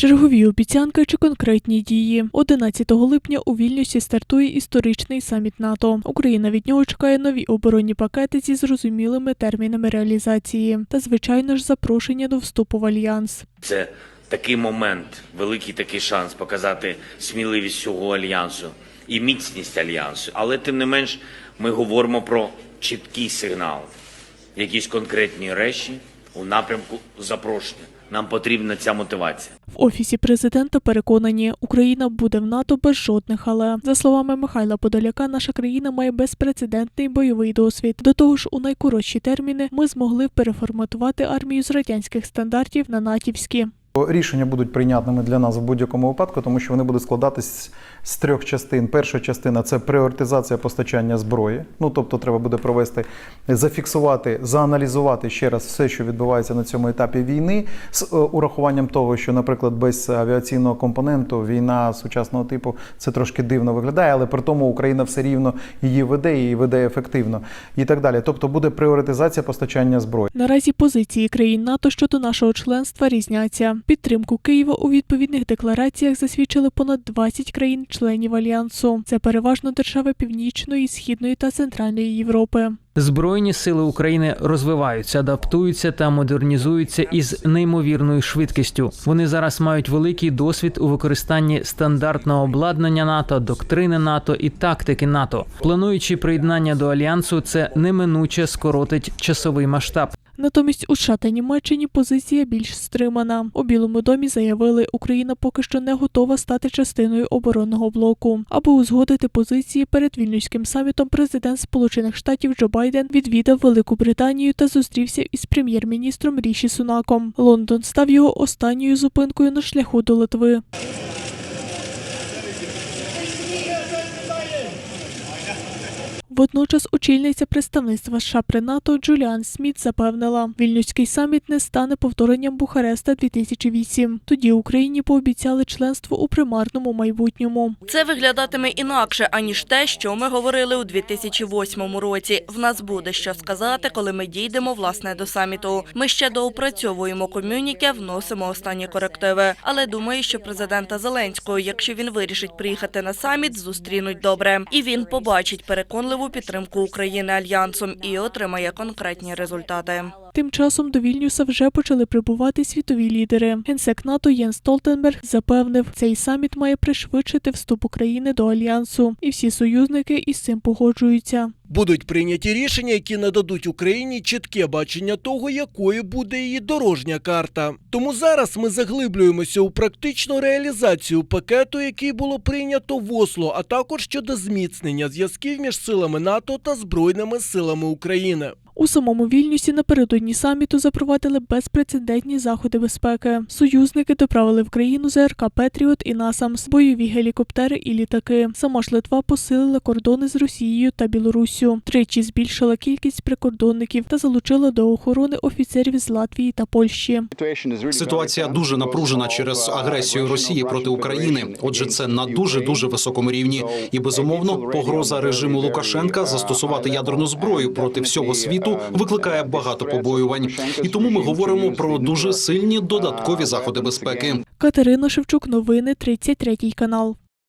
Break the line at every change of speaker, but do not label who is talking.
Чергові обіцянки чи конкретні дії. 11 липня у Вільнюсі стартує історичний саміт НАТО. Україна від нього чекає нові оборонні пакети зі зрозумілими термінами реалізації та, звичайно ж, запрошення до вступу в альянс.
Це такий момент, великий такий шанс показати сміливість всього альянсу і міцність альянсу. Але тим не менш, ми говоримо про чіткий сигнал, якісь конкретні речі у напрямку запрошення. Нам потрібна ця мотивація.
В офісі президента переконані, Україна буде в НАТО без жодних але. За словами Михайла Подоляка, наша країна має безпрецедентний бойовий досвід. До того ж, у найкоротші терміни ми змогли переформатувати армію з радянських стандартів на натівські.
Рішення будуть прийнятними для нас в будь-якому випадку, тому що вони будуть складатись з трьох частин. Перша частина це пріоритизація постачання зброї. Ну тобто, треба буде провести, зафіксувати, зааналізувати ще раз все, що відбувається на цьому етапі війни, з е, урахуванням того, що, наприклад, без авіаційного компоненту війна сучасного типу це трошки дивно виглядає, але при тому Україна все рівно її веде і веде ефективно і так далі. Тобто буде пріоритизація постачання зброї.
Наразі позиції країн НАТО щодо нашого членства різняться. Підтримку Києва у відповідних деклараціях засвідчили понад 20 країн-членів альянсу. Це переважно держави Північної, Східної та Центральної Європи.
Збройні сили України розвиваються, адаптуються та модернізуються із неймовірною швидкістю. Вони зараз мають великий досвід у використанні стандартного обладнання НАТО, доктрини НАТО і тактики НАТО. Плануючи приєднання до альянсу, це неминуче скоротить часовий масштаб.
Натомість у США та Німеччині позиція більш стримана. У Білому домі заявили, Україна поки що не готова стати частиною оборонного блоку. Аби узгодити позиції перед вільнюським самітом, президент Сполучених Штатів Джо Байден відвідав Велику Британію та зустрівся із прем'єр-міністром Ріші Сунаком. Лондон став його останньою зупинкою на шляху до Литви. Водночас очільниця представництва США при НАТО Джуліан Сміт запевнила, вільнюський саміт не стане повторенням Бухареста 2008. Тоді Україні пообіцяли членство у примарному майбутньому.
Це виглядатиме інакше, аніж те, що ми говорили у 2008 році. В нас буде що сказати, коли ми дійдемо власне до саміту. Ми ще доопрацьовуємо комюніке, вносимо останні корективи. Але думаю, що президента Зеленського, якщо він вирішить приїхати на саміт, зустрінуть добре. І він побачить переконливу підтримку України альянсом і отримає конкретні результати.
Тим часом до Вільнюса вже почали прибувати світові лідери. Генсек НАТО Єн Столтенберг запевнив, цей саміт має пришвидшити вступ України до альянсу, і всі союзники із цим погоджуються.
Будуть прийняті рішення, які нададуть Україні чітке бачення того, якою буде її дорожня карта. Тому зараз ми заглиблюємося у практичну реалізацію пакету, який було прийнято в Осло, а також щодо зміцнення зв'язків між силами НАТО та збройними силами України.
У самому Вільнюсі напередодні саміту запровадили безпрецедентні заходи безпеки. Союзники доправили в країну ЗРК Петріот і Насамс, бойові гелікоптери і літаки. Сама ж Литва посилила кордони з Росією та Білоруссю. Тричі збільшила кількість прикордонників та залучила до охорони офіцерів з Латвії та Польщі.
Ситуація дуже напружена через агресію Росії проти України. Отже, це на дуже дуже високому рівні. І безумовно, погроза режиму Лукашенка застосувати ядерну зброю проти всього світу викликає багато побоювань. І тому ми говоримо про дуже сильні додаткові заходи безпеки.
Катерина Шевчук, новини 33 канал.